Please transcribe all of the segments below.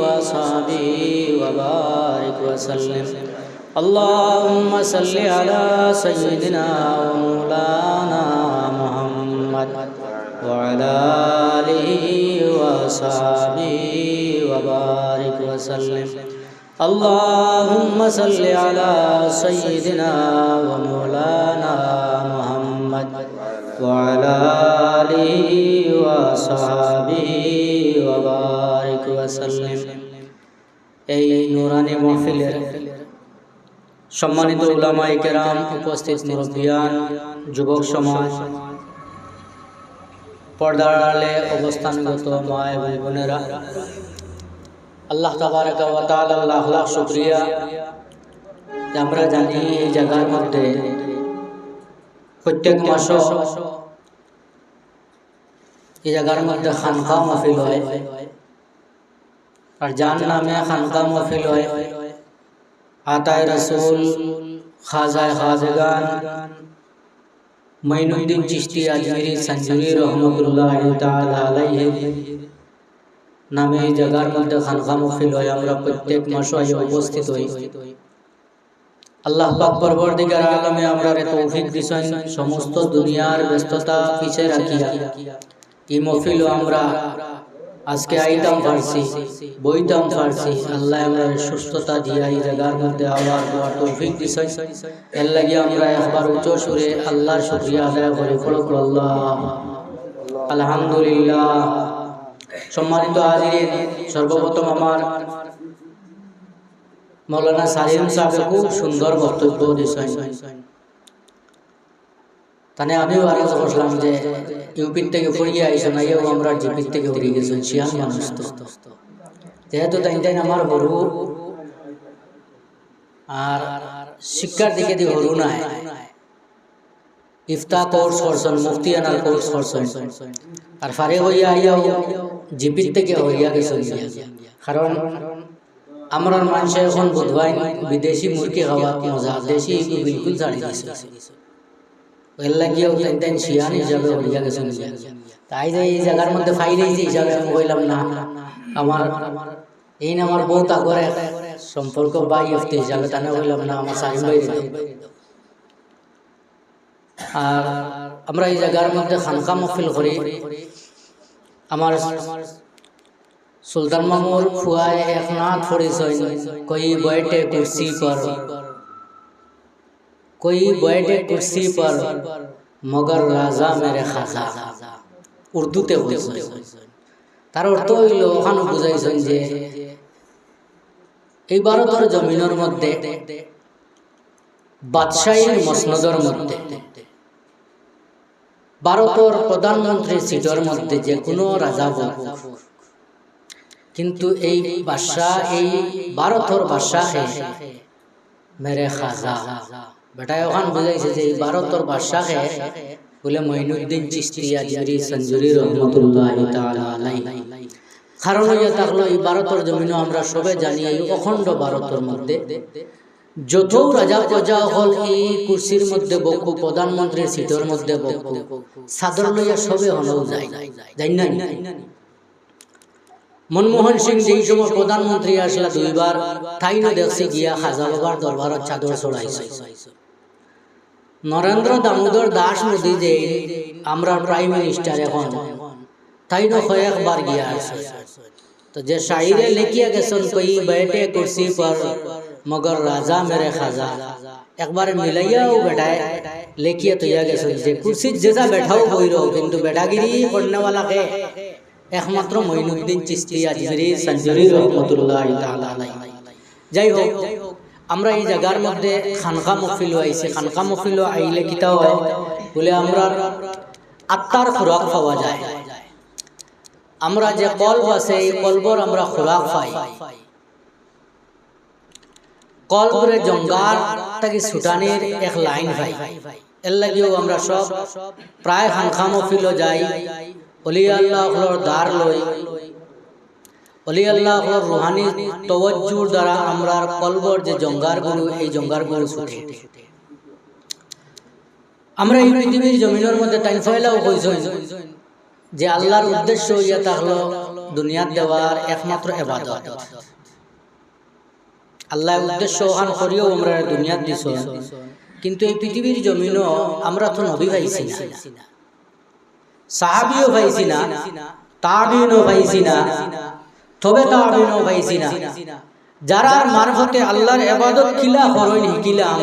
وصحبه وبارك وسلم اللهم صل على سيدنا ومولانا محمد وعلى آله وصحبه وبارك وسلم اللهم صل على سيدنا ومولانا محمد وعلى آله وصحبه وبارك সম্মানিত উলামায়ে উপস্থিত মুরব্বিয়ান, যুবক সমাজ, পর্দার অবস্থানগত মা এবং বোনেরা, আল্লাহ আল্লাহ লাখ আমরা জানি এই জায়গার মধ্যে প্রত্যেক মাস এই জায়গার মধ্যে খানকা মাফিল হয়। আর যার নামে খানকা মাহফিল হয়। আতায় রসুল, খাজায় খাজগান, মঈনুদ্দিন চিশতি আজমিরি সঞ্জুরি রহমতুল্লাহ নামে এই জায়গার মধ্যে খানকা মাহফিল হয়, আমরা প্রত্যেক মাসে উপস্থিত হই। আল্লাহ পাক পরবর্তীকার আলমে আমরা তৌফিক দিছেন, সমস্ত দুনিয়ার ব্যস্ততা পিছে রাখিয়া। এই মহফিলও আমরা আজকে আইতাম পারছি বইতাম পারছি আল্লাহ আমরা সুস্থতা দিয়া এই জায়গার মধ্যে আবার দেওয়ার তৌফিক দিছেন। এর লাগে আমরা একবার উচ্চ সুরে আল্লাহর শুকরিয়া আদায় করে। ফলক আল্লাহ। আলহামদুলিল্লাহ। সম্মানিত হাজিরিন, সর্বপ্রথম আমার মৌলানা সালিম সাহেব খুব সুন্দর বক্তব্য দিয়েছেন তানে আমিও আরও বসলাম যে ইউপির থেকে পড়িয়ে আইসেন আইও আমরা জিপির থেকে উড়ে গেছেন শিয়াল মানুষ তো যেহেতু তাই তাই আমার হরু। আর শিক্ষার দিকে দিয়ে হরু নাই ইফতা কোর্স করছেন, মুফতি আনার কোর্স করছেন, আর ফারে হইয়া আইয়াও জিপির থেকে হইয়া গেছেন। কারণ আমরা মানুষ এখন বুধবাই বিদেশি মুরগি খাওয়া মজা, দেশি বিলকুল ছাড়ি দিছে হইয়া গেছেন তাই যে এই জায়গার মধ্যে ফাইলে যে হিসাবে আমি কইলাম না আমার এই না আমার বউ তা করে সম্পর্ক বাই হতে হিসাবে তা না কইলাম না আমার এই জায়গার মধ্যে খানকা মহফিল করি আমার সুলতান মামুর ফুয়ায় এক নাথ কই বয়টে কুর্সি পর কই বয়টে কুর্সি পর মগর রাজা মেরে খাজা উর্দুতে তার অর্থ হইল ওখানে বুঝাইছেন যে এই ভারতের জমিনের মধ্যে বাদশাহীর মসনদর মধ্যে ভারতের প্রধানমন্ত্রী সিটের মধ্যে যে কোনো রাজা কিন্তু এই বাদশাহ এই ভারতের বাদশাহে মেরে খাজা বেটায় ওখান বুঝাইছে যে ভারতের বাদশাহে বলে মঈনুদ্দিন চিস্তি আজরি সঞ্জুরি রহমতুল্লাহ তাআলা আলাইহি। কারণ হইয়া থাকল এই ভারতের জমিনও আমরা সবে জানি এই অখণ্ড ভারতের মধ্যে। যত রাজা প্রজা হল এই কুর্সির মধ্যে বকু প্রধানমন্ত্রীর সিটের মধ্যে বকু, সাদর লইয়া সবে হলেও যায় যাই না মনমোহন সিং যেই সময় প্রধানমন্ত্রী আসলা দুইবার, তাই না দেখছি গিয়া খাজা বাবার দরবারত চাদর চড়াইছে। নরেন্দ্র দামোদর দাস মোদী যে আমরা প্রাইম মিনিস্টার এখন, তাই কয়েকবার গিয়া আছে। তো যে শাইরে লিখিয়া গেছেন, কই বেটে কুর্সি পর মগর রাজা মেরে খাজা। একবার মিলাইয়াও বেটায় লিখিয়া তৈয়া গেছেন যে কুর্সির জেজা বেঠাও বইর কিন্তু বেটাগিরি করনেওয়ালাকে একমাত্র মঈনুদ্দিন চিস্তি আজমিরি সঞ্জুরি রহমতুল্লাহ তাআলা যাই হোক আমরা এই জায়গার মধ্যে খানকা মহফিল আইছে খানকা মহফিল আইলে কিতা হয়, বলে আমরা আত্মার খোরাক পাওয়া যায়। আমরা যে কলব আছে, এই কলবর আমরা খোরাক পাই। কলবরে জঙ্গার তাকে ছুটানির এক লাইন পাই এর লাগিও আমরা সব প্রায় খানখা মহফিল যাই। অলি আল্লাহর দ্বার লই অলি আল্লাহর রুহানি তওয়াজ্জুর দ্বারা আমরা কলবর যে জঙ্গার গুরু এই জঙ্গার গুরু ছুটে আমরা এই পৃথিবীর জমিনের মধ্যে টাইম ফয়লাও কইছেন যে আল্লাহর উদ্দেশ্য ইয়া থাকল দুনিয়াত দেওয়ার একমাত্র এবাদত। আল্লাহ উদ্দেশ্য ওখান করিও আমরা দুনিয়াত দিছ কিন্তু এই পৃথিবীর জমিনও আমরা তো নবী পাইছি না। সাহাবিও পাইছি না, তাবিনও পাইছি না তবে তাবিনও পাইছি না। যারা মারফতে আল্লাহর এবাদত কিলা হরইন হিকিলাম,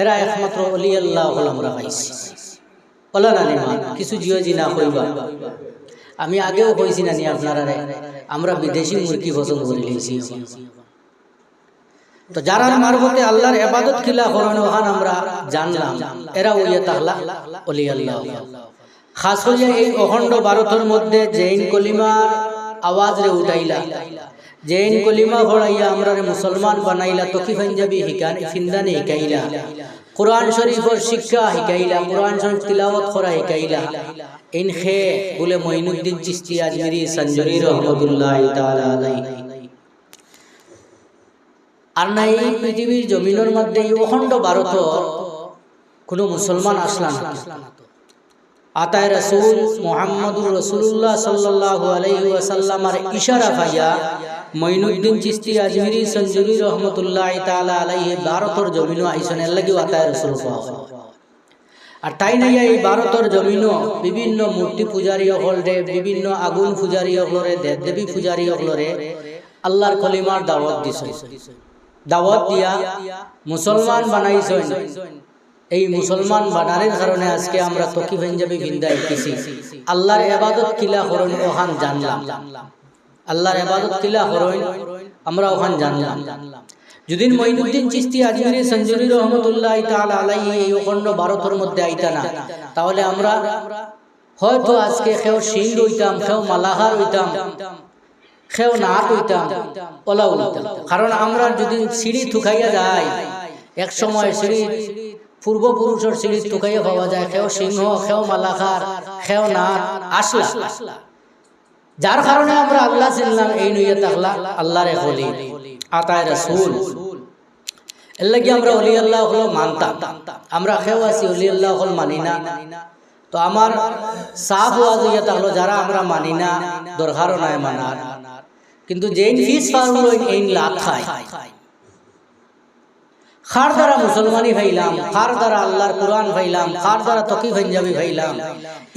এরা একমাত্র অলি আল্লাহ আমরা পাইছি। বলা না নিমা, কিছু জিও জি না কইবা। আমি আগেও কইছি না নি আপনারা আমরা বিদেশি মুরগি পছন্দ করে লিয়েছি তো যারা মারফতে আল্লাহর এবাদত কিলা করেন ওখান আমরা জানলাম, এরা ওইয়া তাহলা অলি আল্লাহ খাস করিয়া এই অখণ্ড ভারতের মধ্যে জৈন কলিমার আওয়াজ রে উঠাইলা। জৈন কলিমা ভরাইয়া আমরা মুসলমান বানাইলা, তকি পাঞ্জাবি হিকান ফিন্দানি হিকাইলা। কোরআন শরীফের শিক্ষা হিকাইলা, কোরআন শরীফ তিলাওয়াত করা হিকাইলা। ইন খে বলে মঈনুদ্দিন চিশতি আজমিরি সঞ্জুরি রহমতুল্লাহ তাআলা আলাইহি। আর নাই এই পৃথিবীর জমিনের মধ্যে অখণ্ড ভারত কোনো মুসলমান আসলা না। আতায় রসুল মোহাম্মদুর রসুল্লাহ সাল্লাহ আলাইহি ওয়াসাল্লামার ইশারা পাইয়া মঈনুদ্দিন চিস্তি আজমিরি সঞ্জুরি রহমতুল্লাহ তাআলা আলাইহি ভারতের জমিনও আইসন এর লাগি আতায় রসুল আর তাই নাই এই ভারতের জমিনও বিভিন্ন মূর্তি পূজারী হলরে বিভিন্ন আগুন পূজারী হলরে দেব দেবী পূজারী হলরে আল্লাহর কলিমার দাওয়াত দিছে দাওয়াত দিয়া মুসলমান বানাইছেন। এই মুসলমান বানারের কারণে আজকে আমরা তকি পাঞ্জাবি বিন্দা ইতেছি আল্লাহর এবাদত কিলা হরণ ওখান জানলাম। আল্লাহর এবাদত কিলা হরণ আমরা ওখান জানলাম। যদি মঈনুদ্দিন চিস্তি আজমিরি সঞ্জুরি রহমতুল্লাহ তাআলা আলাইহি এই অখণ্ড ভারতের মধ্যে আইতা না। তাহলে আমরা হয়তো আজকে খেও সিং হইতাম খেও মালাহার হইতাম খেও না হইতাম ওলা হইতাম কারণ আমরা যদি সিঁড়ি থুকাইয়া যায় এক সময় সিঁড়ি পূর্বপুরুষের সিঁড়ি থুকাইয়া পাওয়া যায়, খেও সিংহ, খেও মালাখার, খেও নাথ আসলা। যার কারণে আমরা আল্লাহ চিনলাম এই নইয়া তাকলা আল্লাহরে হলি আতায় রসুল। এর লাগি আমরা অলি আল্লাহ হল মানতাম। আমরা খেও আছি অলি আল্লাহ হল মানি না। তো আমার সাফ ওয়াজ হইয়া তাহলো যারা আমরা মানি না, দরকারও নাই মানার। কিন্তু যেই ফিস ফার্মুলো এই লাভ খায়। খার দ্বারা মুসলমানি ভাইলাম খার দ্বারা আল্লাহর কোরআন ভাইলাম খার দ্বারা তকি পাঞ্জাবি ভাইলাম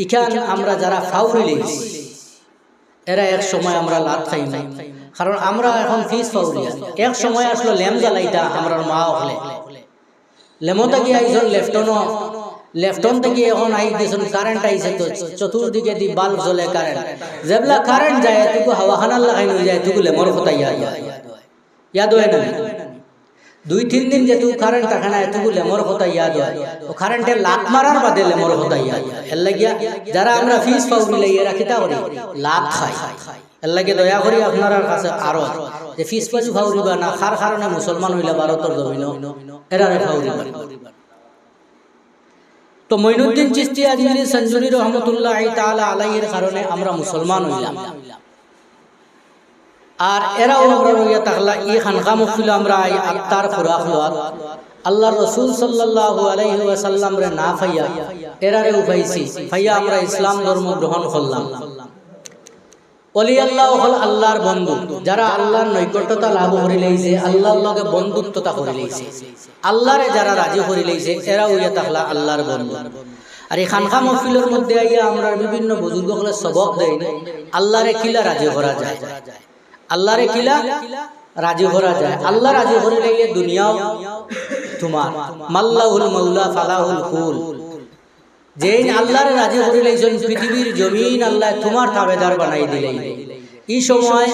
ইখান আমরা যারা ফাউরি এরা এক সময় আমরা লাভ খাই না কারণ আমরা এখন ফিস ফাউরিয়া এক সময় আসলো লেম জ্বালাইতা আমরা মা হলে। লেমো থেকে আইসন লেফটনও লেফটন থেকে এখন আই দিয়েছেন কারেন্ট আইছে তো, চতুর্দিকে দি বাল্ব জ্বলে কারেন্ট যেবলা কারেন্ট যায় তুকু হাওয়া খানার লাগাই নিয়ে যায় তুকু লেমর কথা ইয়াদ ইয়াদ হয় না? দুই, তিন দিন যেহেতু কারেন্ট থাকে না এতটুকু লেমর কথা ইয়াদ হয় ও কারেন্টের লাত মারার বাদে লেমর কথা ইয়াদ এর লাগিয়া যারা আমরা ফিস পাউরি লাইয়া রাখি, তা করি। লাত খাই এর লাগে দয়া করি আপনার কাছে আরও। যে ফিস পাজু ফাউরিবা না, খার কারণে মুসলমান হইলা ভারতের জমিন এরারে ফাউরিবা তো মঈনুদ্দিন চিস্তি আজমিরি সঞ্জুরি রহমতুল্লাহ তাআলা আলাইহির কারণে আমরা মুসলমান হইলাম। আর এরাও আমরা রইয়া তাহলা খানকা মফিল আমরা আই আত্মার খুরাক লওয়ার আল্লাহ রসুল সাল্লাল্লাহু আলাইহি ওয়াসাল্লাম রে না ফাইয়া এরারে উঠাইছি ফাইয়া আমরা ইসলাম ধর্ম গ্রহণ করলাম। অলি আল্লাহ হল আল্লাহর বন্ধু, যারা আল্লাহর নৈকট্যতা লাভ করে লইছে, আল্লাহর লগে বন্ধুত্বতা করে লইছে। আল্লাহরে যারা রাজি করে লইছে এরা উইয়া তাহলা আল্লাহর বন্ধু। আর এই খানখা মহফিলের মধ্যে আইয়া আমরা বিভিন্ন বুজুর্গগুলো সবক দেয় আল্লাহরে কিলা রাজি করা যায়? আল্লাহরে কিলা রাজি করা যায় আল্লাহ রাজি করে লাইলে দুনিয়াও তোমার। মাল্লাহুল মাওলা ফালাহুল ফুল। যেই আল্লাহরে রাজি করে লাইছেন পৃথিবীর জমিন আল্লাহ তোমার তাবেদার বানাই দিলেন। এই সময়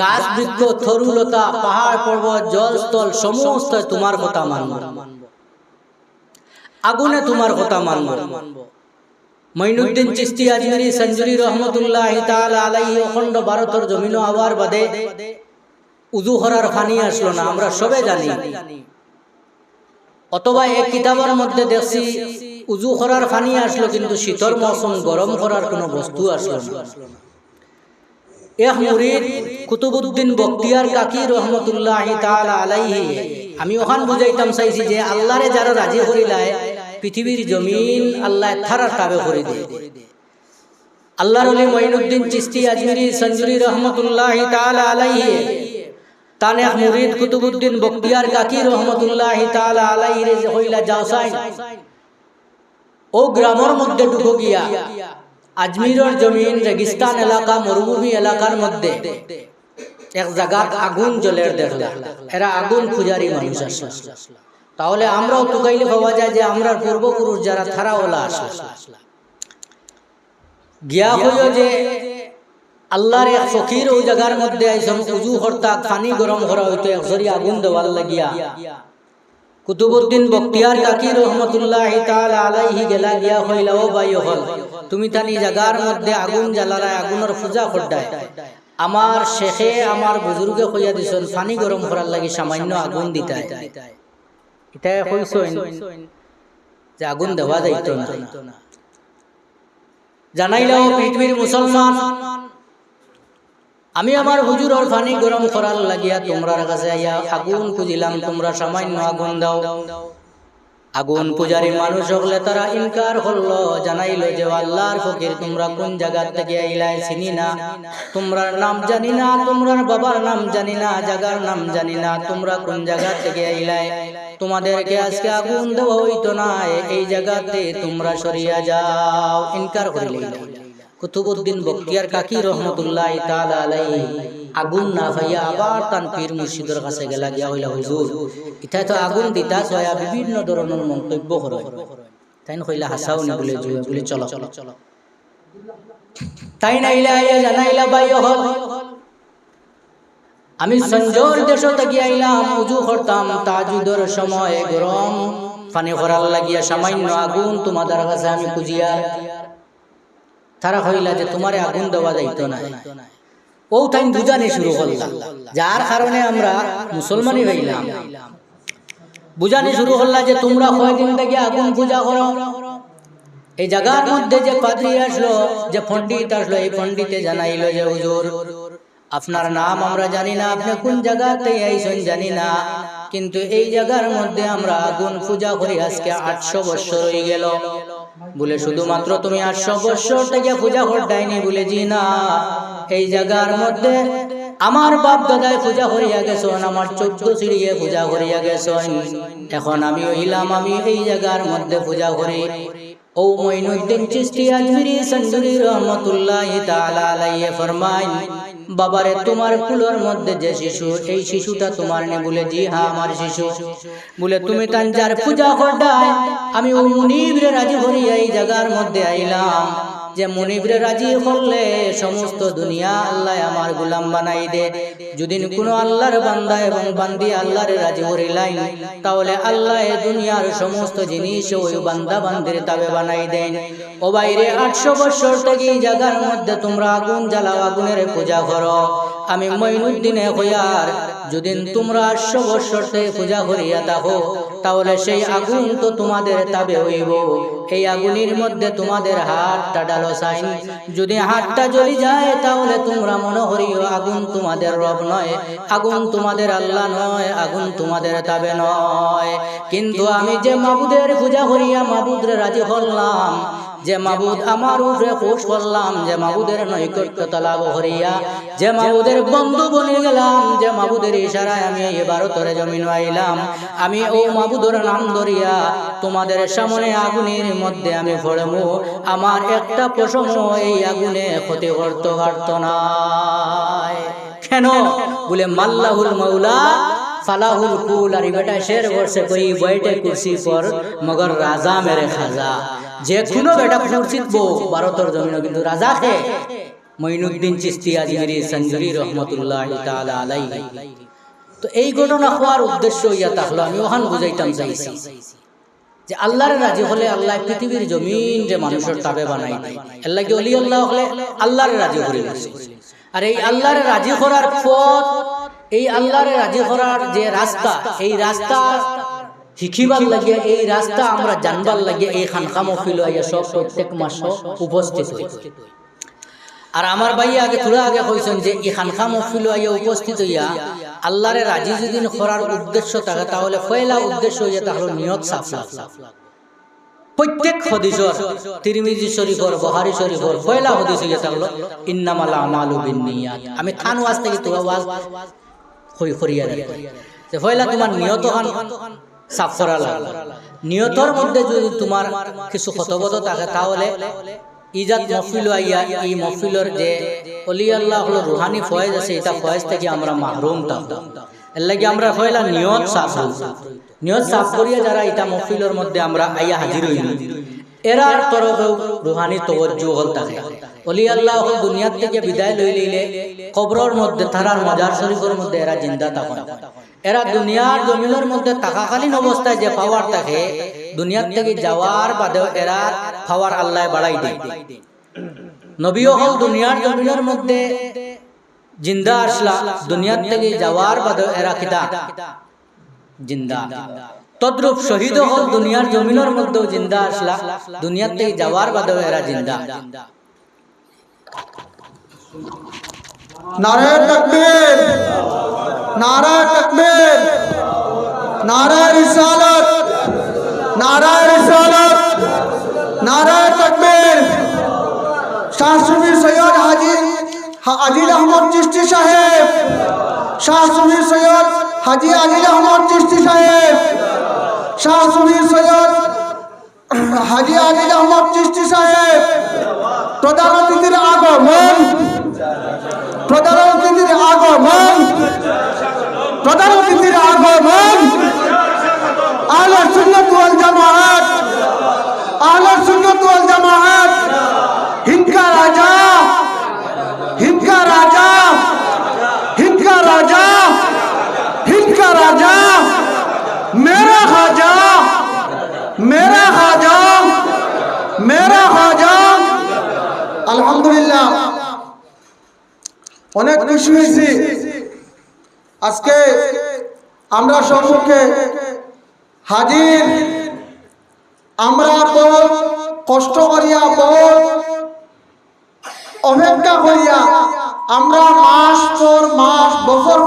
গাছ বৃক্ষ থরুলতা পাহাড় পর্বত জল স্থল সমস্ত তোমার কথা মানব। আগুনে তোমার কথা মানব। মঈনুদ্দিন চিস্তি আজমিরি সঞ্জুরি রহমতুল্লাহ আলাইহি অখণ্ড ভারতের জমিন আবার বাদে উজু করার পানি আসলো না আমরা সবে জানি। অথবা এক কিতাবের মধ্যে দেখছি উজু করার পানি আসলো কিন্তু শীতর মৌসুম গরম করার কোনো বস্তু আসলো না। এক মুরিদ কুতুবুদ্দিন বক্তিয়ার কাকি রহমতুল্লাহ আলাইহি। আমি ওখান বুঝাইতাম চাইছি যে আল্লাহরে যারা রাজি করিলায় পৃথিবীর জমিন আল্লাহ থারার তাবে করে দিয়ে আল্লাহর ওলি মঈনুদ্দিন চিস্তি আজমিরি সঞ্জুরি রহমতুল্লাহ তাআলা আলাইহি। তান এক মুরিদ কুতুবউদ্দিন বখতিয়ার কাকি রহমতুল্লাহ তাআলা আলাইহি রে হইলা যাওসাই ও গ্রামের মধ্যে ঢুকো গিয়া আজমিরের জমিন রেগিস্তান এলাকা মরুভূমি এলাকার মধ্যে। এক জায়গার আগুন জ্বলের দেখলা। এরা আগুন পূজারি মানুষ আসলা। তাহলে আমরাও তুকাইলে পাওয়া যায় যে আমরা পূর্বপুরুষ যারা থারা ওলা আসলা। গিয়া হইল যে আল্লাহর এক ফকির ওই জায়গার মধ্যে আইসন উজু হরতা পানি গরম করা হইতো একসরি আগুন দেওয়ার লাগিয়া। কুতুবুদ্দিন বক্তিয়ার কাকি রহমতুল্লাহ তাআলা আলাইহি গেলা গিয়া হইলা ও ভাই হল তুমি তানি জায়গার মধ্যে আগুন জ্বালারা আগুনের পূজা করডায় আমার শেখে আমার বুজুর্গে কইয়া দিছন পানি গরম করার লাগি সামান্য আগুন দিতায় এটা হইসইন যে আগুন দেওয়া যাইত না। জানাইলাও পৃথিবীর মুসলমান আমি আমার হুজুর ফানি গরম করার লাগিয়া তোমরার কাছে আইয়া আগুন খুঁজিলাম তোমরা সামান্য আগুন দাও। আগুন পূজারি মানুষ হলে তারা ইনকার করল জানাইলো যে আল্লাহর ফকির তোমরা কোন জায়গা থেকে আইলাই চিনি না? তোমরার নাম জানি না তোমরার বাবার নাম জানি না জায়গার নাম জানি না তোমরা কোন জায়গা থেকে আইলাই? তোমাদেরকে আজকে আগুন দেওয়া হইতো না এই জায়গাতে তোমরা সরিয়া যাও ইনকার করিলে কুতুবুদ্দিন বক্তিয়ার কাকি রহমতুল্লাহ তাআলা আলাইহি। আগুন না ভাইয়া, আবার তান পীর মুর্শিদের কাছে গেলা গিয়া হইলা, হুজুর। ইটা তো আগুন দিতা, ছয়া বিভিন্ন ধরনের মন্তব্য করে। তাই কইলা হাসাও নি বলে বলে চলো। তাই নাইলা আইয়া জানাইলা বাই হল আমি সঞ্জোর দেশ থেকে আইলাম, উজু করতাম, তাজুদের সময় গরম। পানি করার লাগিয়া সামান্য আগুন তোমাদের কাছে আমি খুঁজিয়া। তারা হইলা যে তোমারে আগুন দেওয়া যাইতো না ও বুঝানি শুরু করলাম যার কারণে আমরা মুসলমানই হইলাম। বুঝানি শুরু করলা যে তোমরা কয়দিন থেকে আগুন পূজা করো। এই জায়গার মধ্যে যে পাদ্রি আসলো যে পণ্ডিত আসলো এই পণ্ডিতে জানাইলো যে হুজুর আপনার নাম আমরা জানি না আপনি কোন জায়গাতে আইসন জানি না। কিন্তু এই জায়গার মধ্যে আমরা আগুন পূজা করি আজকে আটশো বছর হয়ে গেল। বলে শুধুমাত্র তুমি আটশো বছর থেকে পূজা করতাইনি বলে জি না। এই জায়গার মধ্যে আমার বাপ দাদায় পূজা করিয়া গেছন, আমার চোদ্দ সিঁড়িয়ে পূজা করিয়া গেছন। এখন আমি হইলাম আমি এই জায়গার মধ্যে পূজা করি। ও মঈনুদ্দিন চিশতি আজমিরি সঞ্জুরি রহমতুল্লাহ ফরমাইন বাবারে, তোমার কুলোর মধ্যে যে শিশু এই শিশুটা তোমার নে বলে, জি হা আমার শিশু। বলে, তুমি তান যার পূজা করডায় আমি ও মুনিবরে রাজি হরি এই জায়গার মধ্যে আইলাম। যে মুনিবরে রাজি করলে সমস্ত দুনিয়া আল্লাহ আমার গুলাম বানাই দে। যদি কোনো আল্লাহর বান্দা এবং বান্দি আল্লাহরে রাজি করিলাই তাহলে আল্লাহ দুনিয়ার সমস্ত জিনিস ওই বান্দা বান্দির তাবে বানাই দেন। ও বাইরে আটশো বছর থেকে জায়গার মধ্যে তোমরা আগুন জ্বালাও, আগুনের পূজা করো। আমি মঈনুদ্দিনে হইয়ার। যদি তোমরা বছর পূজা করিয়া থাকো তাহলে সেই আগুন তো তোমাদের তাবে হইব। এই আগুনের মধ্যে তোমাদের হাতটা ডালো সাইন। যদি হাতটা জ্বলি যায়, তাহলে তোমরা মনে করিও আগুন তোমাদের রব নয়, আগুন তোমাদের আল্লাহ নয়, আগুন তোমাদের তাবে নয়। কিন্তু আমি যে মাবুদের পূজা করিয়া মাবুদরে রাজি হলাম যে মাবুদ আমার উপরে খুশ করলাম, যে মাবুদের নৈকট্য তালাব হরিয়া যে মাবুদের বন্ধু বনে গেলাম, যে মাবুদের ইশারায় আমি ভারতের জমিন আইলাম। আমি ও মাবুদের নাম ধরিয়া তোমাদের সামনে আগুনের মধ্যে আমি ফড়মু আমার একটা পশম এই আগুনে ক্ষতি করতে পারত না। কেন? বলে, মাল্লাহুল মৌলা ফালাহুল কুল, আর বেটা শের বর্ষে কই বইটে কুর্সি পর, মগর রাজা মেরে খাজা। যে কোনো বেটা কুর্সিত বো ভারতের জমিন কিন্তু রাজা খে মঈনুদ্দিন চিস্তি আজমিরি সঞ্জুরি রহমতুল্লাহ তাআলা আলাইহি। তো এই ঘটনা হওয়ার উদ্দেশ্য ইয়া থাকল আমি ওখান বুঝাইতাম চাইছি যে আল্লাহর রাজি হলে আল্লাহ পৃথিবীর জমিন যে মানুষের তাবে বানাই আল্লাহ কি অলি আল্লাহ হলে আল্লাহর রাজি করে আর এই আল্লাহর রাজি করার পথ এই আল্লাহর রাজি করার যে রাস্তা এই রাস্তা শিখিবার লাগিয়ে এই রাস্তা আমরা জানবার লাগিয়ে এই খানকা মফিল আইয়া সব প্রত্যেক মাস উপস্থিত হই আর আমার ভাই আগে থোড়া আগে কইছেন যে এই খানকা মফিল আইয়া উপস্থিত হইয়া আল্লাহর রাজি যদি করার উদ্দেশ্য থাকে তাহলে পয়লা উদ্দেশ্য হইয়া তাহলে নিয়ত সাফ সাফ প্রত্যেক হদিসর তিরমিজি শরীফর বহারি শরীফর পয়লা হদিস হয়ে থাকল ইন্নামাল আমালু বিন্নিয়াত। আমি থান ওয়াজ থেকে তো ওয়াজ করিয়া যে পয়লা তোমার নিয়ত হান। সাফ করা লাগবে নিয়তর মধ্যে যদি তোমার কিছু ক্ষতবোধ থাকে, তাহলে ইজাত মফিল আইয়া এই মফিলর যে অলি আল্লাহ হলো রুহানি ফয়েজ আছে, এটা ফয়েজ থেকে আমরা মাহরুম থাকতাম এর লাগে আমরা হইলা নিয়ত সাফ। নিয়ত সাফ করিয়া যারা এটা মফিলর মধ্যে আমরা আইয়া হাজির হইল এরার তরফেও রুহানি তবজ্জু হল থাকে। অলি আল্লাহ হল দুনিয়ার থেকে বিদায় লই লইলে কবরের মধ্যে তারার মাজার শরীফের মধ্যে এরা জিন্দা থাকেন। এরা দুনিয়ার জমিনের মধ্যে থাকাকালীন অবস্থায় যে পাওয়ার থাকে, দুনিয়ার থেকে যাওয়ার বাদেও এরা পাওয়ার আল্লাহ বাড়াই দেয়। নবীও হল দুনিয়ার জমিনের মধ্যে জিন্দা আসলা, দুনিয়ার থেকে যাওয়ার বাদেও এরা কিতা জিন্দা। তদ্রূপ শহীদ হল দুনিয়ার জমিনের মধ্যেও জিন্দা আসলা। দুনিয়ার থেকে যাওয়ার বাদেও এরা জিন্দা। নারায় তকবীর। নারায় তকবীর। নারায় রিসালাত। নারায় রিসালাত। নারায় তকবীর। শাহ সুফি সৈয়দ হাজি আজিল আহমদ চিশতি সাহেব। শাহসুফি সৈয়দ হাজি আহমদ চিশতি সাহেব। শাহ সুফি সৈয়দ হাজি আজিল আহমদ চিশতি সাহেব, প্রধান অতিথির আগমন, প্রধান অতিথির আগমন, প্রধান অতিথির আগমন। আহলে সুন্নাত ওয়াল জামাআত আহলে সুন্নাত ওয়াল জামাআত হিন্দকা রাজা হিন্দকা রাজা হিন্দকা রাজা হিন্দকা রাজা মেরা খাজা মেরা খাজা মেরা খাজা আলহামদুলিল্লাহ অনেক খুশি হয়েছি। আজকে আমরা সম্মুখে হাজির। আমরা বহু কষ্ট করিয়া বহু অপেক্ষা করিয়া আমরা মাস পর মাস বছর